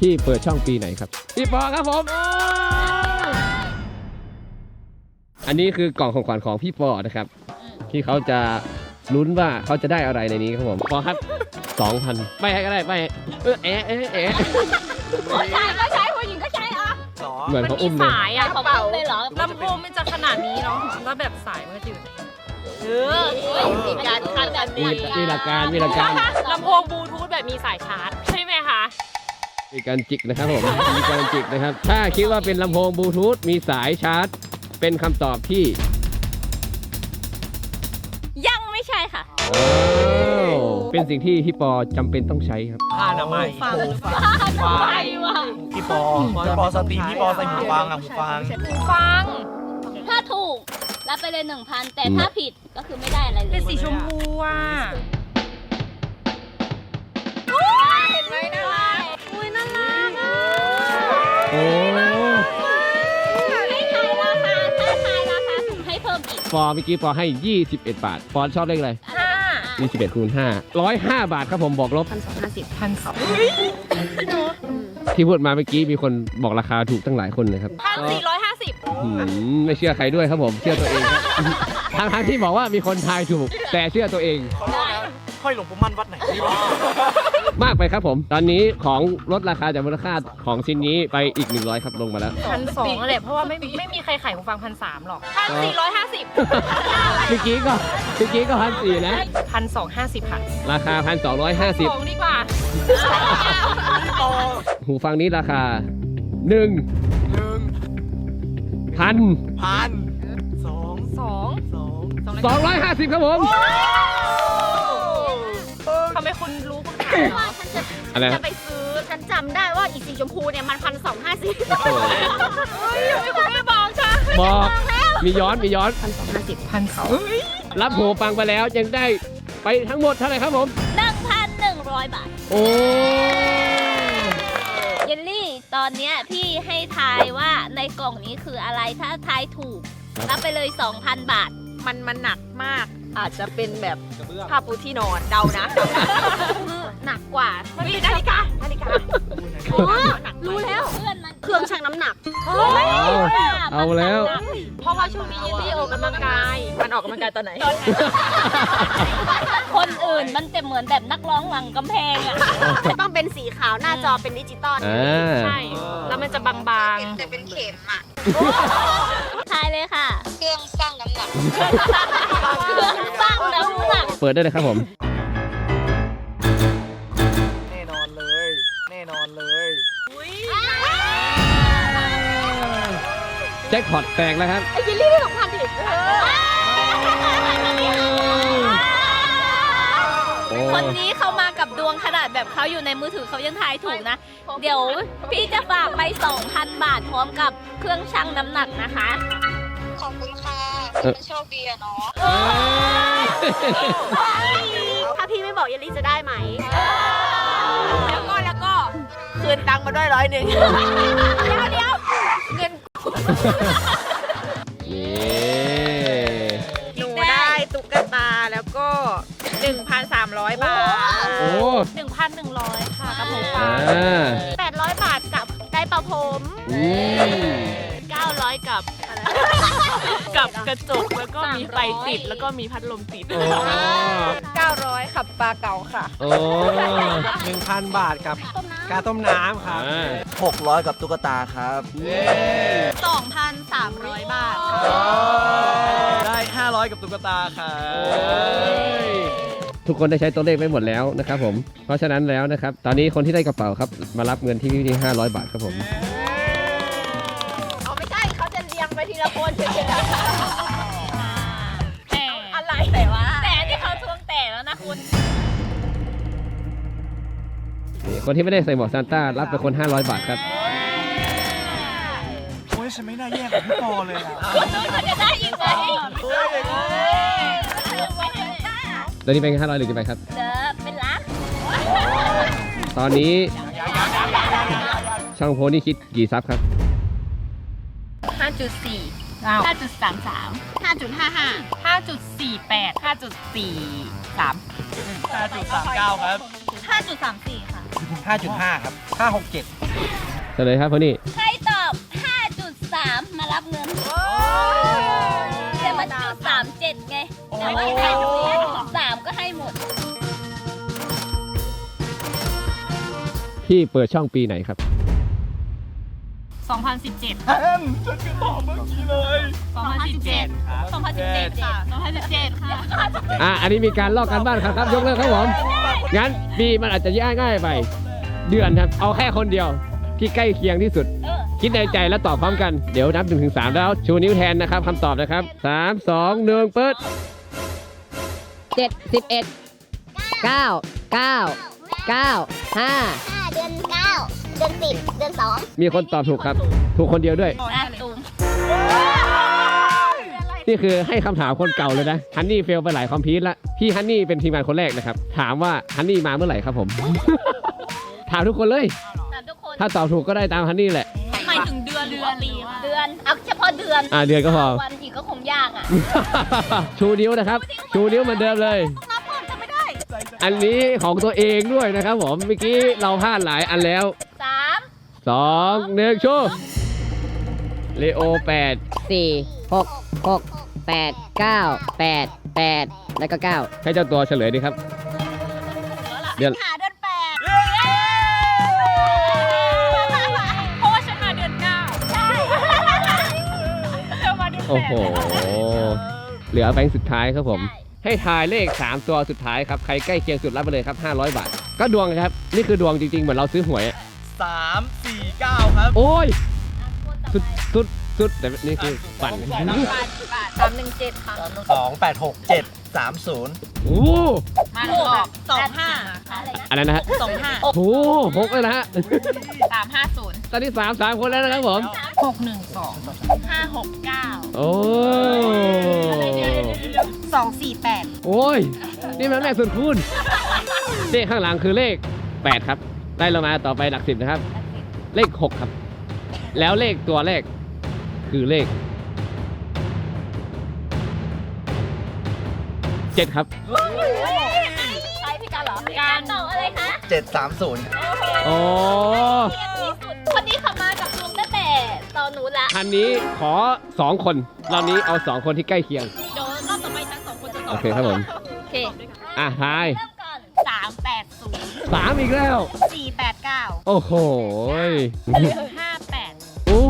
ที่เปิดช่องปีไหนครับพี่ปอครับผม อันนี้คือกล่องของขวัญของพี่ปอนะครับ ที่เขาจะลุ้นว่าเขาจะได้อะไรในนี้ครับผมปอครับสองพันไม่ให้ก็ได้ไม่ให้เออแอะแอะแอะผู้ชายก็ใช้ผู้หญิงก็ใช้เหรอหรอเหมือนมันเขามีอุ้มเลยสายอะของเปล่าเลยเหรอลำโพงมันจะขนาดนี้เนาะแล้วแบบสายมันก็จะอยู่ในนี้เออมีการคาดแบบมีมีหลักการมีหลักการลำโพงบลูทูธแบบมีสายชาร์จใช่ไหมคะ มีการจิกนะครับผม มีการจิกนะครับ ถ้าคิดว่าเป็นลำโพงบลูทูธมีสายชาร์จ เป็นคำตอบที่ยังไม่ใช่ค่ะอ้าวเป็นสิ่งที่พี่ปอจำเป็นต้องใช้ครับ ผ้าอนามัยฟังหูฟังทำไมวะพี่ปอพี่ปอสตรีมพี่ปอใส่หูฟังอะหูฟังหูฟัง ถ้าถูกรับไปเลยหนึ่งพันแต่ถ้าผิดก็คือไม่ได้อะไรเลย เป็นสีชมพูอะ โอ้ให้ทายราคา ถ้าทายราคาถูกให้เพิ่มอีกฟอเมื่อกี้ปอให้ 21 บาท ฟอนชอบเลขอะไรห้า21คูณ5 105 บาทครับผมบอกลบ พันสองห้าสิบพันสองที่พูดมาเมื่อกี้มีคนบอกราคาถูกตั้งหลายคนเลยครับพันสี่ร้อยห้าสิบอืมไม่เชื่อใครด้วยครับผมเชื่อตัวเองครับทั้งทั้งๆที่บอกว่ามีคนทายถูก แต่เชื่อตัวเองขอโทษนะค่อยหลวงปู่มั่นวัดไหนนี่วะ มากไปครับผม ตอนนี้ของลดราคาจากมูลค่าของชิ้นนี้ไปอีก 100 ครับลงมาแล้ว พันสองแหละเพราะว่าไม่ไม่มีใครขายหูฟังพันสามหรอกพันสี่ร้อยห้าสิบเมื่อกี้ก็เมื่อกี้ก็พันสี่นะ พันสองห้าสิบค่ะราคาพันสองร้อยห้าสิบสองดีกว่าพี่ปอหูฟังนี้ราคาหนึ่งหนึ่งพันพันสองสองสองสองร้อยห้าสิบครับผม ทำไมคุณรู้คุณขายเหรอฉันจะ อะไรจะไปซื้อฉันจำได้ว่าอีสีชมพูเนี่ยมันพันสองห้าสิบเฮ้ยไม่คุณไม่บอกฉันบอกมีย้อนมีย้อน พันสองห้าสิบพันสองรับหูฟังไปแล้วยังได้ไปทั้งหมดเท่าไหร่ครับผม หนึ่งพันหนึ่งร้อยบาท โอ้เยลลี่ ตอนเนี้ยพี่ให้ทายว่าในกล่องนี้คืออะไรถ้าทายถูก รับไปเลย 2,000 บาท มันมันหนักมาก อาจจะเป็นแบบผ้าปูที่นอนเดานะ คือ หนักกว่ามันมีนาฬิกานาฬิกาอ๋อรู้แล้วเพื่อนมันเครื่องชั่งน้ำหนักเอาเอาแล้ว เพราะว่าช่วงนี้เยลลี่ออกกำลังกาย มันออกกำลังกายตอนไหน คนอื่นมันจะเหมือนแบบนักร้องหลังกำแพงอะต้องเป็นสีขาวหน้าจอเป็นดิจิตอลอ่าใช่ แล้วมันจะบางจะเป็นเข็มอะทายเลยค่ะ เครื่องชั่งน้ำหนักเครื่องสร้างน้ำหนัก เปิดได้เลยครับผม แจ็คพอตแตกแล้วครับ ไอ้ยิลลี่ได้สองพันดิโอ้ คนนี้เขามากับดวงขนาดแบบเขาอยู่ในมือถือเขายังทายถูกนะ เดี๋ยวพี่จะฝากไป 2,000 บาทพร้อมกับเครื่องชั่งน้ำหนักนะคะ ขอบคุณค่ะเออโชคดีอะเนาะเอ้ยถ้าพี่ไม่บอกยิลลี่จะได้ไหม แล้วก็แล้วก็คืนตังค์มาด้วยร้อยหนึ่งเดี๋ยวเดี๋ยวเงิน นี่หนูได้ตุ๊กตาแล้วก็ 1,300 บาท โอ้ 1,100 ค่ะกับหูฟัอ่าง800 บาทกับไดร์เป่าผม อืม900 กับ กับกระจกแล้วก็มีไฟติดแล้วก็มีพัดลมติด โอ้900ขับปลาเก๋าค่ะ โอ้หนึ่งพันบาทกับกาต้มน้ำครับ อ่าหกร้อยกับตุ๊กตาครับ เย้ 2,300 บาทได้ 500 กับตุ๊กตาครับทุกคนได้ใช้ตัวเลขไปหมดแล้วนะครับผม เพราะฉะนั้นแล้วนะครับ ตอนนี้คนที่ได้กระเป๋าครับ มารับเงินที่พี่ที่500 บาทครับผม เอาไม่ใช่เขาจะเรียงไปทีละคนเฉยแต่ๆอะไรแต่ว่า แต่ที่เขาทวงแต่แล้วนะคุณนี่คนที่ไม่ได้ใส่หมวกซานต้ารับไปคน 500 บาทครับโอ้ ยฉันไม่น่าแย่กับพี่ปอเลยอะเขาจะได้อีกไหมตอนนี้เป็น500หรือจะไปครับ เจอเป็นล้านตอนนี้ช่องโพนี่คิดกี่ซับครับ5.4อ้าว5.33 5.55 5.48 5.43 5.39 ครับ5.34ค่ะ 5.5 ครับ 567เฉลยครับคนนี้ใค รตอบ5.3มารับเงินแต่มันจุด37ไง แต่ว่าใครตอบสามก็ให้หมด พี่เปิดช่องปีไหนครับ 2017 แอมฉันก็ตอบเมื่อกี้เลย 2017 2017 ค่ะ 2017 ค่ะ อะ อันนี้มีการลอกกันบ้านครับครับ ยกเลิกครับผม งั้นปีมันอาจจะยากง่ายไป เดือนครับ เอาแค่คนเดียวที่ใกล้เคียงที่สุด เออ คิดในใจแล้วตอบพร้อมกัน เดี๋ยวนับ1นถึงสแล้ว ชูนิ้วแทนนะครับคำตอบนะครับ 3 2 1เปิดเจ็ดสิบเอ็ดเก้าเก้าเก้าห้า5เดือน9เดือน10เดือน2มีคนตอบถูกครับ ถูกคนเดียวด้วยอะตูมนี่คือให้คำถามคนเก่าเลยนะฮันนี่เฟลไปหลายคอมพิวต์ละพี่ฮันนี่เป็นทีมงานคนแรกนะครับ ถามว่าฮันนี่มาเมื่อไหร่ครับผม ถามทุกคนเลยถามทุกคนถ้าตอบถูกก็ได้ตามฮันนี่แหละห มายถึงเดือนหรือว่าปีคะเดือนเอาเฉพาะเดือนอ่าเดือนก็พอ วันอีกก็คงยากอะชูนิ้วนะครับ ชูนิ้วเหมือนเดิมเลยอันนี้ของตัวเองด้วยนะครับผม เมื่อกี้เราพลาดหลายอันแล้ว3สองหนึ่งชูเลโอแปดสี่หกหกแปดเก้าแปดแปดแล้วก็เก้าให้เจ้าตัวเฉลยดีครับ เดือน หาเดือน โอ้โห8เหลือแบงค์สุดท้ายครับผม ให้ทายเลข 3 ตัวสุดท้ายครับ ใครใกล้เคียงสุดรับไปเลยครับ 500 บาท ก็ดวงครับ นี่คือดวงจริงๆ เหมือนเราซื้อหวยอะ3 4 9ครับโอ้ย สุดสุดสุดแต่นี่คือปั่นสามหนึ่งเจ็ดค่ะ2 8 6 7 3 0โอ้มาหนึ่งรอบสองห้าอะไรนะอะไรนะฮะสองห้าโอ้โหหกเลยนะฮะสามห้าศูนย์ตอนนี้สามสามคนแล้วนะครับผม หกหนึ่งสองห้าหกเก้าโอ้สองสี่แปดโอ้ย นี่มันแม่สุดคูณเลขข้างหลังคือเลข 8 ครับ ไล่ลงมาต่อไปหลักสิบนะครับ เลข 6 ครับ แล้วเลขตัวเลขคือเลข 7 ครับ ใครพี่การเหรอการตอบอะไรคะ7 3 0โอ้เทียบที่ นนู้นละคันนี้ขอ2คนรอบนี้เอา2คนที่ใกล้เคียง เดี๋ยวรอบต่อไปทั้งสองคนจะตอบโอเคครับผม โอเคอะทายเริ่มก่อนสามแปดศูนย์สามอีกแล้ว สี่แปดเก้าโอ้โหยห้าแปดโอ้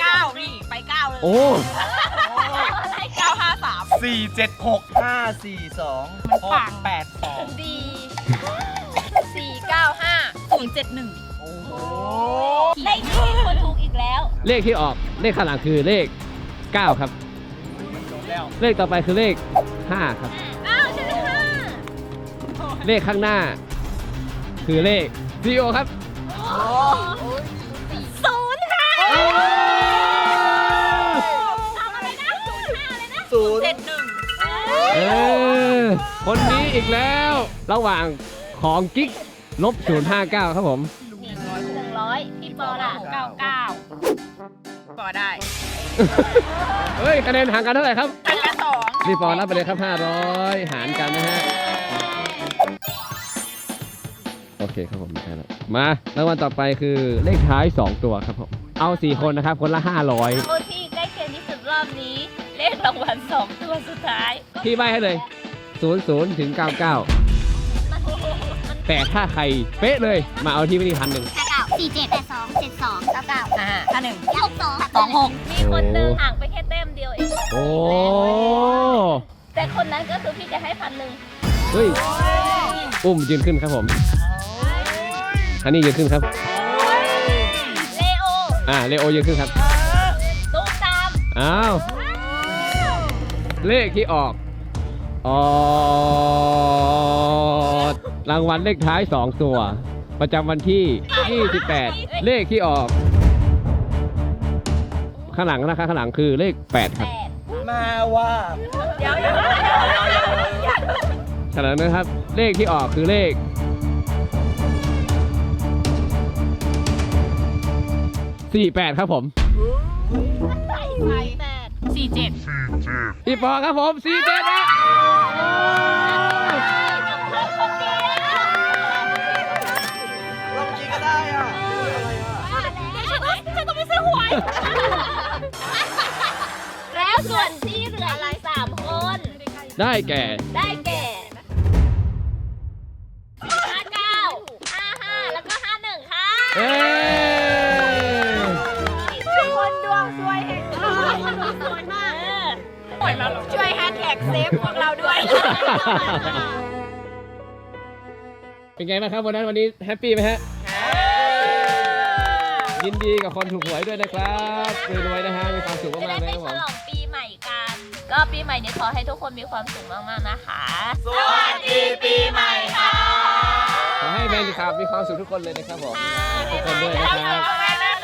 เก้านี่ไปเก้าเลยโอ้เก้าห้าสาม4 7 6 5 4 2 6 8 2ดีสี่เก้า ห้าศูนย์เจ็ดหนึ่งโอ้โหเลขที่คนถูกอีกแล้วเลขที่ออกเลขข้างหลังคือเลข 9 ครับแล้วเลขต่อไปคือเลข 5 ครับ อ้าวฉันได้ห้าเลขข้างหน้า คือเลขซีโอครับศูนย์ห้าศูนย์เจ็ดหนึ่งเออคนนี้อีกแล้ว ระหว่างของกิ๊ก ลบ059ครับผมนี่หนึ่งร้อยพี่ปอล่ะเก้าเก้าต่อได้เฮ้ยคะแนนห่างกันเท่าไหร่ครับอันละสองรีบปอรับไปเลยครับ500 หารกันนะฮะ โอเคครับผมได้แล้วมารางวัลต่อไปคือเลขท้าย 2 ตัวครับผม เอา 4 คนนะครับ คนละ 500ผู้ที่ใกล้เคียงที่สุดรอบนี้ เลขรางวัลสองตัวสุดท้าย พี่ใบให้เลย 00ถึง99 แต่ถ้าใครเป๊ะเลยมาเอาที่ไม่ดีพันหนึ่ง9 4 7 8 2 7 2 9 9อ่าถ้าหนึ่ง6 2สองหกมีคนหนึ่งห่างไปแค่แต้มเดียวเอง โอ้แต่คนนั้นก็คือพี่จะให้พันหนึ่งเฮ้ยอุ้มยืนขึ้นครับผมอันนี้ยืนขึ้นครับ เลโออ่าเลโอยืนขึ้นครับตุ้มตามอ้าวเลขที่ออกออก รางวัลเลขท้าย 2 ตัว ประจำวันที่ 28 เลขที่ออก ข้างหลังนะครับข้างหลังคือเลข 8 ครับมาว่าเดี๋ยวเดี๋ยวเดี๋ยวเดี๋ยวเดี๋ยวฉะนั้นนะครับ เลขที่ออกคือเลข 48 ครับผมแปดสี่เจ็ดพี่ปอครับผม 47นะ แล้วส่วนที่เหลืออะไรสามคน ได้แก่ ได้แก่ห้าเก้าห้าห้าแล้วก็ห้าหนึ่งค่ะเอ้คนดวงสวยแห่งดวงสวยมากช่วยแฮชแท็กเซฟพวกเราด้วย เป็นไงบ้างครับวันนั้นวันนี้แฮปปี้ไหมฮะ ยินดีกับคนถูกหวยด้วยนะครับรวยๆนะฮะมีความสุขจะมากๆได้ไปเลยครับผมฉลองปีใหม่กัน ก็ปีใหม่นี้ขอให้ทุกคนมีความสุขมากๆนะคะ สวัสดีปีใหม่ค่ะขอให้แฟนคลับมีความสุขทุกคนเลยนะครับผมทุกคนด้วยนะครับบ๊ายบาย